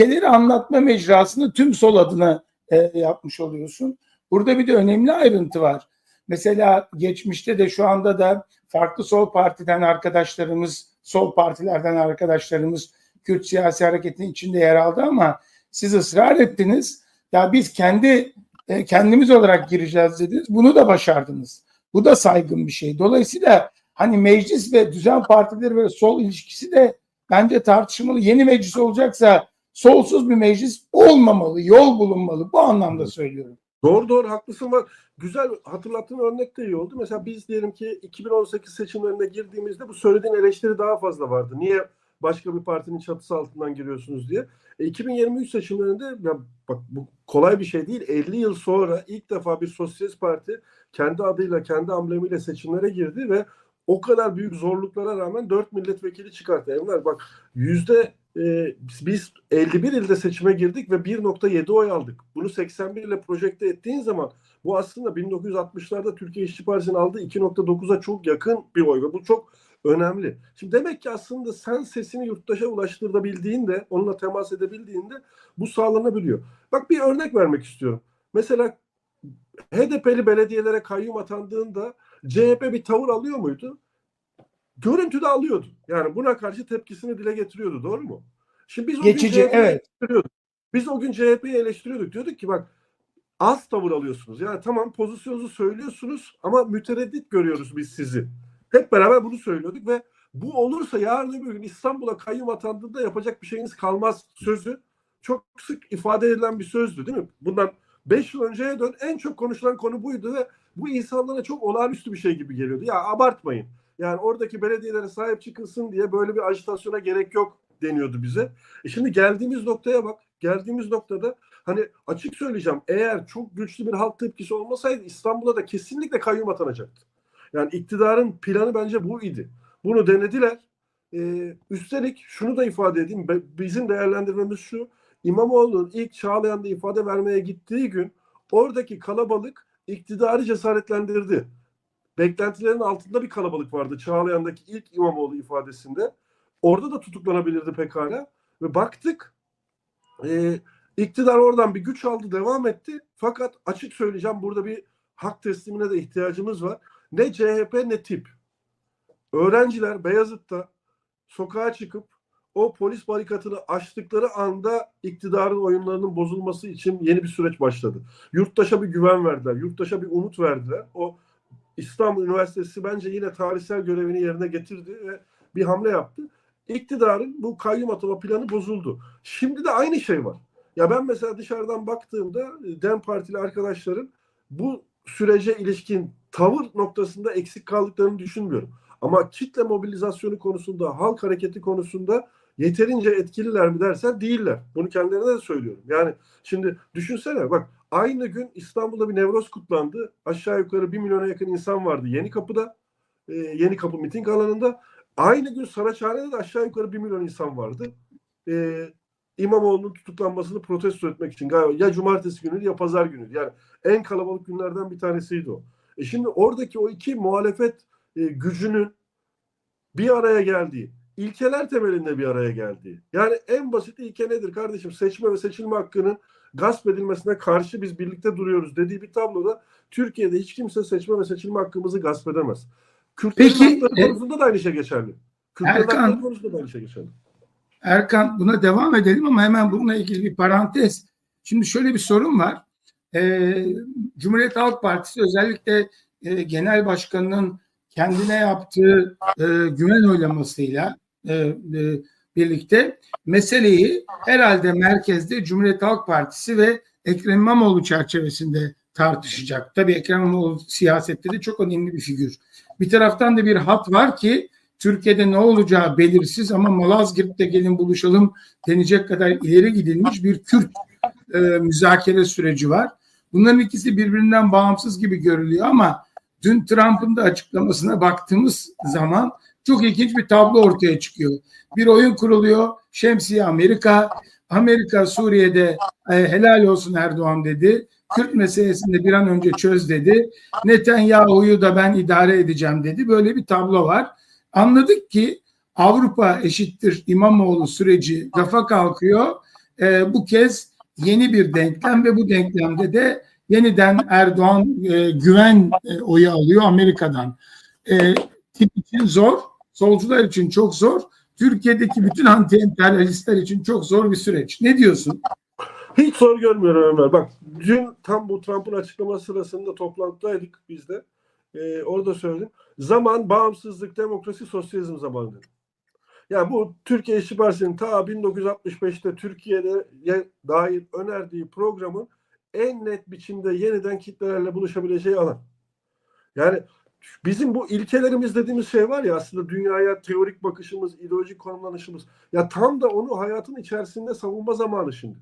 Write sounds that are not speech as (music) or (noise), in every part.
ilkeleri anlatma mecrasını tüm sol adına e, yapmış oluyorsun. Burada bir de önemli ayrıntı var. Mesela geçmişte de şu anda da farklı sol partiden arkadaşlarımız, sol partilerden arkadaşlarımız Kürt siyasi hareketin içinde yer aldı ama siz ısrar ettiniz. Ya biz kendi e, kendimiz olarak gireceğiz dediniz. Bunu da başardınız. Bu da saygın bir şey. Dolayısıyla hani meclis ve düzen partileri ve sol ilişkisi de bence tartışılmalı. Yeni meclis olacaksa solsuz bir meclis olmamalı, yol bulunmalı. Bu anlamda söylüyorum. Doğru doğru haklısın var. Güzel hatırlattığın örnek de iyi oldu. Mesela biz diyelim ki 2018 seçimlerine girdiğimizde bu söylediğin eleştiri daha fazla vardı. Niye başka bir partinin çatısı altından giriyorsunuz diye. E, 2023 seçimlerinde ya bak bu kolay bir şey değil. 50 yıl sonra ilk defa bir sosyalist parti kendi adıyla, kendi amblemiyle seçimlere girdi ve o kadar büyük zorluklara rağmen 4 milletvekili çıkarttı. Enver bak yüzde e, biz 51 ilde seçime girdik ve 1.7 oy aldık. Bunu 81 ile projekte ettiğin zaman bu aslında 1960'larda Türkiye İşçi Partisi'nin aldığı 2.9'a çok yakın bir oy ve bu çok önemli. Şimdi demek ki aslında sen sesini yurttaşa ulaştırabildiğinde, onunla temas edebildiğinde bu sağlanabiliyor. Bak bir örnek vermek istiyorum. Mesela HDP'li belediyelere kayyum atandığında CHP bir tavır alıyor muydu? Görüntüde alıyordu. Yani buna karşı tepkisini dile getiriyordu. Doğru mu? Şimdi biz o Geçici, gün CHP'yi evet. eleştiriyorduk. Biz o gün CHP'yi eleştiriyorduk. Diyorduk ki bak az tavır alıyorsunuz. Yani tamam pozisyonunuzu söylüyorsunuz ama mütereddit görüyoruz biz sizi. Hep beraber bunu söylüyorduk ve bu olursa yarın öbür gün İstanbul'a kayyum atandığında yapacak bir şeyiniz kalmaz sözü çok sık ifade edilen bir sözdü değil mi? Bundan 5 yıl önceye dön en çok konuşulan konu buydu ve bu insanlara çok olağanüstü bir şey gibi geliyordu. Ya abartmayın. Yani oradaki belediyelere sahip çıkılsın diye böyle bir ajitasyona gerek yok deniyordu bize. E şimdi geldiğimiz noktaya bak. Geldiğimiz noktada hani açık söyleyeceğim eğer çok güçlü bir halk tepkisi olmasaydı İstanbul'a da kesinlikle kayyum atanacaktı. Yani iktidarın planı bence bu idi. Bunu denediler. Ee, üstelik şunu da ifade edeyim. Bizim değerlendirmemiz şu. İmamoğlu'nun ilk Çağlayan'da ifade vermeye gittiği gün oradaki kalabalık iktidarı cesaretlendirdi. Beklentilerin altında bir kalabalık vardı Çağlayan'daki ilk İmamoğlu ifadesinde. Orada da tutuklanabilirdi pekala. Ve baktık e, iktidar oradan bir güç aldı devam etti. Fakat açık söyleyeceğim burada bir hak teslimine de ihtiyacımız var. Ne CHP ne tip. Öğrenciler Beyazıt'ta sokağa çıkıp o polis barikatını açtıkları anda iktidarın oyunlarının bozulması için yeni bir süreç başladı. Yurttaşa bir güven verdiler. Yurttaşa bir umut verdiler. O İstanbul Üniversitesi bence yine tarihsel görevini yerine getirdi ve bir hamle yaptı. İktidarın bu kayyum atama planı bozuldu. Şimdi de aynı şey var. Ya ben mesela dışarıdan baktığımda e, DEM Partili arkadaşların bu sürece ilişkin tavır noktasında eksik kaldıklarını düşünmüyorum. Ama kitle mobilizasyonu konusunda, halk hareketi konusunda yeterince etkililer mi dersen değiller. Bunu kendilerine de söylüyorum. Yani şimdi düşünsene bak aynı gün İstanbul'da bir Nevroz kutlandı. Aşağı yukarı bir milyona yakın insan vardı Yeni Kapı'da. E, Yeni Kapı miting alanında. Aynı gün Saraçhane'de de aşağı yukarı bir milyon insan vardı. E, İmamoğlu'nun tutuklanmasını protesto etmek için galiba ya cumartesi günü ya pazar günü. Yani en kalabalık günlerden bir tanesiydi o. E şimdi oradaki o iki muhalefet e, gücünün bir araya geldiği, ilkeler temelinde bir araya geldiği. Yani en basit ilke nedir kardeşim? Seçme ve seçilme hakkının gasp edilmesine karşı biz birlikte duruyoruz dediği bir tabloda Türkiye'de hiç kimse seçme ve seçilme hakkımızı gasp edemez. Kürtlerin Peki, hakları e, konusunda da aynı şey geçerli. Kürtlerin Erkan- hakları konusunda da aynı şey geçerli. Erkan buna devam edelim ama hemen bununla ilgili bir parantez. Şimdi şöyle bir sorun var. Ee, Cumhuriyet Halk Partisi özellikle e, genel başkanının kendine yaptığı e, güven oylamasıyla e, e, birlikte meseleyi herhalde merkezde Cumhuriyet Halk Partisi ve Ekrem İmamoğlu çerçevesinde tartışacak. Tabii Ekrem İmamoğlu siyasette de çok önemli bir figür. Bir taraftan da bir hat var ki Türkiye'de ne olacağı belirsiz ama Malazgirt'te gelin buluşalım denecek kadar ileri gidilmiş bir Kürt e, müzakere süreci var. Bunların ikisi birbirinden bağımsız gibi görülüyor ama dün Trump'ın da açıklamasına baktığımız zaman çok ilginç bir tablo ortaya çıkıyor. Bir oyun kuruluyor. Şemsiye Amerika. Amerika Suriye'de e, helal olsun Erdoğan dedi. Kürt meselesini bir an önce çöz dedi. Netanyahu'yu da ben idare edeceğim dedi. Böyle bir tablo var. Anladık ki Avrupa eşittir İmamoğlu süreci rafa kalkıyor. e, bu kez yeni bir denklem ve bu denklemde de yeniden Erdoğan e, güven e, oyu alıyor Amerika'dan. E, tip için zor, solcular için çok zor, Türkiye'deki bütün anti-emperyalistler için çok zor bir süreç. Ne diyorsun? Hiç zor görmüyorum Ömer. Bak dün tam bu Trump'ın açıklaması sırasında toplantıdaydık biz de. Ee, orada söyledim. Zaman bağımsızlık, demokrasi, sosyalizm zamanı. Yani bu Türkiye İşçi Partisi'nin ta 1965'te Türkiye'de dair önerdiği programın en net biçimde yeniden kitlelerle buluşabileceği alan. Yani bizim bu ilkelerimiz dediğimiz şey var ya aslında dünyaya teorik bakışımız, ideolojik konumlanışımız. Ya tam da onu hayatın içerisinde savunma zamanı şimdi.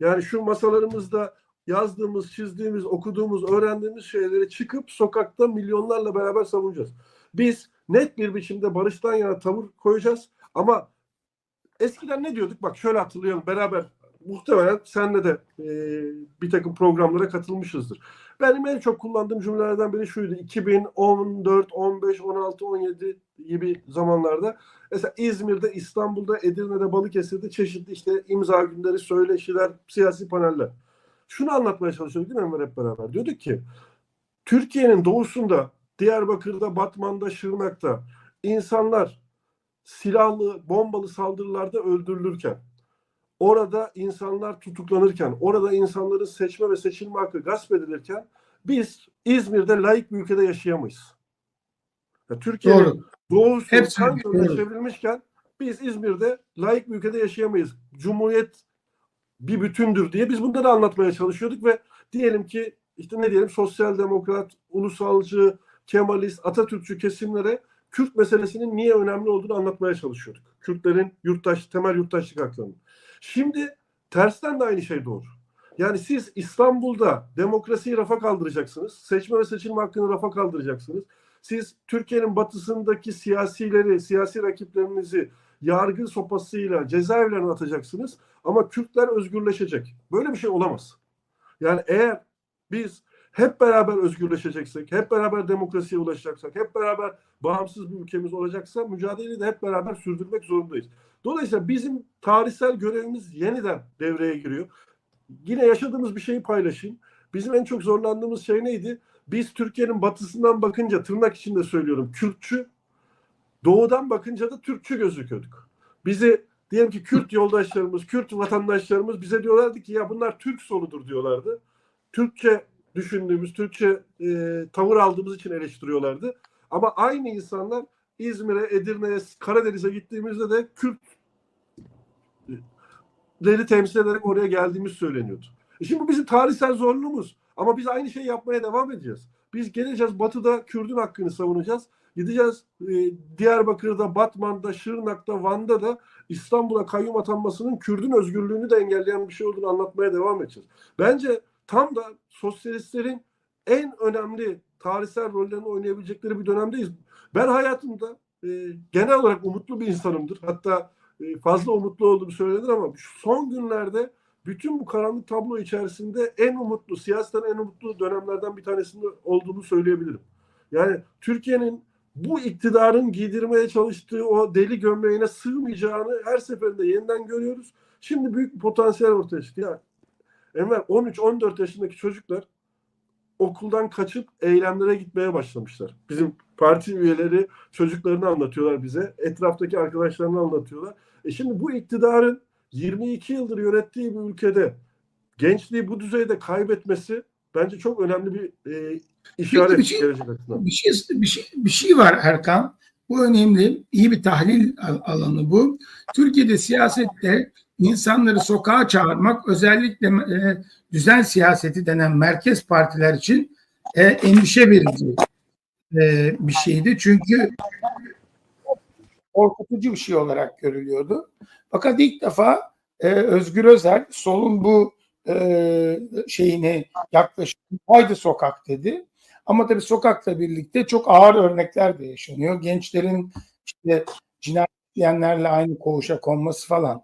Yani şu masalarımızda yazdığımız, çizdiğimiz, okuduğumuz, öğrendiğimiz şeyleri çıkıp sokakta milyonlarla beraber savunacağız. Biz net bir biçimde barıştan yana tavır koyacağız ama eskiden ne diyorduk? Bak şöyle hatırlayalım beraber muhtemelen senle de e, bir takım programlara katılmışızdır. Benim en çok kullandığım cümlelerden biri şuydu. 2014, 15, 16, 17 gibi zamanlarda mesela İzmir'de, İstanbul'da, Edirne'de, Balıkesir'de çeşitli işte imza günleri, söyleşiler, siyasi paneller. Şunu anlatmaya çalışıyorduk değil mi Ömer hep beraber? Diyorduk ki Türkiye'nin doğusunda, Diyarbakır'da, Batman'da, Şırnak'ta insanlar silahlı, bombalı saldırılarda öldürülürken orada insanlar tutuklanırken, orada insanların seçme ve seçilme hakkı gasp edilirken biz İzmir'de layık bir ülkede yaşayamayız. Ya Türkiye'nin doğusu kan çevrilmişken biz İzmir'de layık bir ülkede yaşayamayız. Cumhuriyet bir bütündür diye biz bunları anlatmaya çalışıyorduk ve diyelim ki işte ne diyelim sosyal demokrat, ulusalcı, Kemalist, Atatürkçü kesimlere Kürt meselesinin niye önemli olduğunu anlatmaya çalışıyorduk. Kürtlerin yurttaş, temel yurttaşlık haklarını. Şimdi tersten de aynı şey doğru. Yani siz İstanbul'da demokrasiyi rafa kaldıracaksınız. Seçme ve seçilme hakkını rafa kaldıracaksınız. Siz Türkiye'nin batısındaki siyasileri, siyasi rakiplerinizi yargı sopasıyla cezaevlerine atacaksınız. Ama Kürtler özgürleşecek. Böyle bir şey olamaz. Yani eğer biz hep beraber özgürleşeceksek, hep beraber demokrasiye ulaşacaksak, hep beraber bağımsız bir ülkemiz olacaksa mücadeleyi de hep beraber sürdürmek zorundayız. Dolayısıyla bizim tarihsel görevimiz yeniden devreye giriyor. Yine yaşadığımız bir şeyi paylaşayım. Bizim en çok zorlandığımız şey neydi? Biz Türkiye'nin batısından bakınca tırnak içinde söylüyorum Kürtçü, doğudan bakınca da Türkçü gözüküyorduk. Bizi diyelim ki Kürt yoldaşlarımız, Kürt vatandaşlarımız bize diyorlardı ki ya bunlar Türk soludur diyorlardı. Türkçe düşündüğümüz, Türkçe e, tavır aldığımız için eleştiriyorlardı. Ama aynı insanlar İzmir'e, Edirne'ye, Karadeniz'e gittiğimizde de Kürtleri temsil ederek oraya geldiğimiz söyleniyordu. E şimdi bu bizim tarihsel zorluğumuz. Ama biz aynı şeyi yapmaya devam edeceğiz. Biz geleceğiz batıda Kürdün hakkını savunacağız. Gideceğiz e, Diyarbakır'da, Batman'da, Şırnak'ta, Van'da da İstanbul'a kayyum atanmasının Kürdün özgürlüğünü de engelleyen bir şey olduğunu anlatmaya devam edeceğiz. Bence tam da sosyalistlerin en önemli tarihsel rollerini oynayabilecekleri bir dönemdeyiz. Ben hayatımda e, genel olarak umutlu bir insanımdır. Hatta e, fazla umutlu olduğum söylenir ama şu son günlerde bütün bu karanlık tablo içerisinde en umutlu, siyaseten en umutlu dönemlerden bir tanesinde olduğunu söyleyebilirim. Yani Türkiye'nin bu iktidarın giydirmeye çalıştığı o deli gömleğine sığmayacağını her seferinde yeniden görüyoruz. Şimdi büyük bir potansiyel ortaya çıktı. Ya Enver 13-14 yaşındaki çocuklar okuldan kaçıp eylemlere gitmeye başlamışlar. Bizim parti üyeleri çocuklarını anlatıyorlar bize. Etraftaki arkadaşlarını anlatıyorlar. E şimdi bu iktidarın 22 yıldır yönettiği bir ülkede gençliği bu düzeyde kaybetmesi bence çok önemli bir e, işaret bir şey- gelecek açısından. Bir şey, bir şey, bir şey var Erkan. Bu önemli. İyi bir tahlil al- alanı bu. Türkiye'de siyasette insanları sokağa çağırmak özellikle e, düzen siyaseti denen merkez partiler için e, endişe verici e, bir şeydi. Çünkü korkutucu bir şey olarak görülüyordu. Fakat ilk defa e, Özgür Özel solun bu e, şeyini yaklaşık haydi sokak dedi. Ama tabii sokakla birlikte çok ağır örnekler de yaşanıyor. Gençlerin işte cinayet işleyenlerle aynı koğuşa konması falan.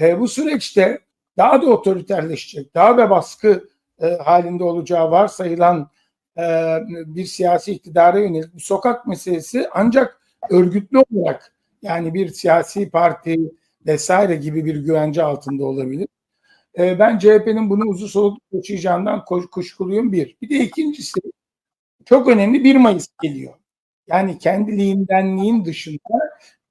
E, bu süreçte daha da otoriterleşecek, daha da baskı e, halinde olacağı varsayılan e, bir siyasi iktidara yönelik bu sokak meselesi ancak örgütlü olarak yani bir siyasi parti vesaire gibi bir güvence altında olabilir. E, ben CHP'nin bunu uzun soluklu taşıyacağından kuşkuluyum bir. Bir de ikincisi çok önemli 1 Mayıs geliyor. Yani kendiliğindenliğin dışında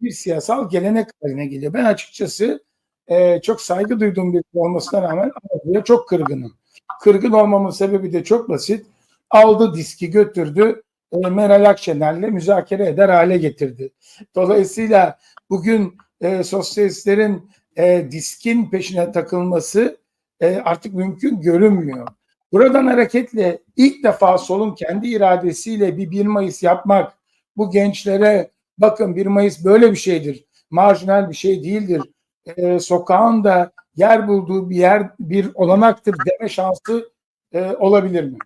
bir siyasal gelenek haline geliyor. Ben açıkçası e, çok saygı duyduğum bir olmasına rağmen Anadolu'ya çok kırgınım. Kırgın olmamın sebebi de çok basit. Aldı diski götürdü e, Meral Akşener'le müzakere eder hale getirdi. Dolayısıyla bugün e, sosyalistlerin e, diskin peşine takılması e, artık mümkün görünmüyor. Buradan hareketle ilk defa solun kendi iradesiyle bir 1 Mayıs yapmak, bu gençlere bakın 1 Mayıs böyle bir şeydir, marjinal bir şey değildir, e, sokağın da yer bulduğu bir yer bir olanaktır deme şansı e, olabilir mi?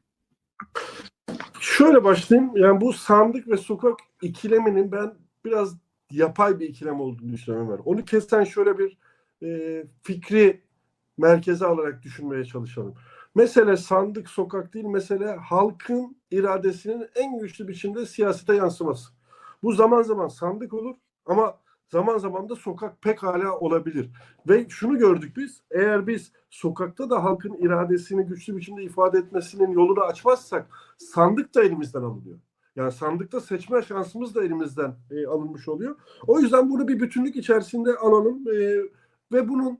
Şöyle başlayayım. Yani bu sandık ve sokak ikileminin ben biraz yapay bir ikilem olduğunu düşünüyorum Ömer. Onu kesen şöyle bir e, fikri merkeze alarak düşünmeye çalışalım. Mesele sandık sokak değil, mesele halkın iradesinin en güçlü biçimde siyasete yansıması. Bu zaman zaman sandık olur ama zaman zaman da sokak pekala olabilir. Ve şunu gördük biz, eğer biz sokakta da halkın iradesini güçlü biçimde ifade etmesinin yolunu açmazsak sandık da elimizden alınıyor. Yani sandıkta seçme şansımız da elimizden e, alınmış oluyor. O yüzden bunu bir bütünlük içerisinde alalım e, ve bunun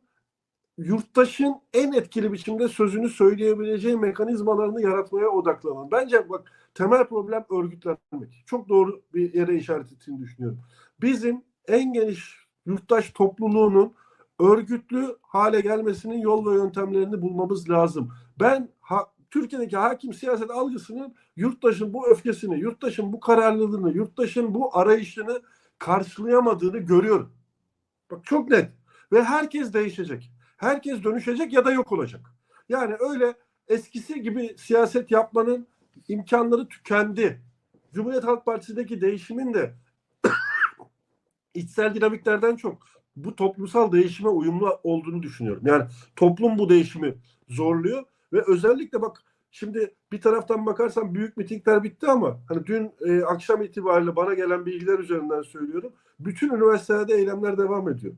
yurttaşın en etkili biçimde sözünü söyleyebileceği mekanizmalarını yaratmaya odaklanın. Bence bak temel problem örgütlenmek. Çok doğru bir yere işaret ettiğini düşünüyorum. Bizim en geniş yurttaş topluluğunun örgütlü hale gelmesinin yol ve yöntemlerini bulmamız lazım. Ben ha, Türkiye'deki hakim siyaset algısının yurttaşın bu öfkesini, yurttaşın bu kararlılığını, yurttaşın bu arayışını karşılayamadığını görüyorum. Bak çok net. Ve herkes değişecek. Herkes dönüşecek ya da yok olacak. Yani öyle eskisi gibi siyaset yapmanın imkanları tükendi. Cumhuriyet Halk Partisi'ndeki değişimin de (coughs) içsel dinamiklerden çok bu toplumsal değişime uyumlu olduğunu düşünüyorum. Yani toplum bu değişimi zorluyor ve özellikle bak şimdi bir taraftan bakarsan büyük mitingler bitti ama hani dün e, akşam itibariyle bana gelen bilgiler üzerinden söylüyorum. Bütün üniversitelerde eylemler devam ediyor.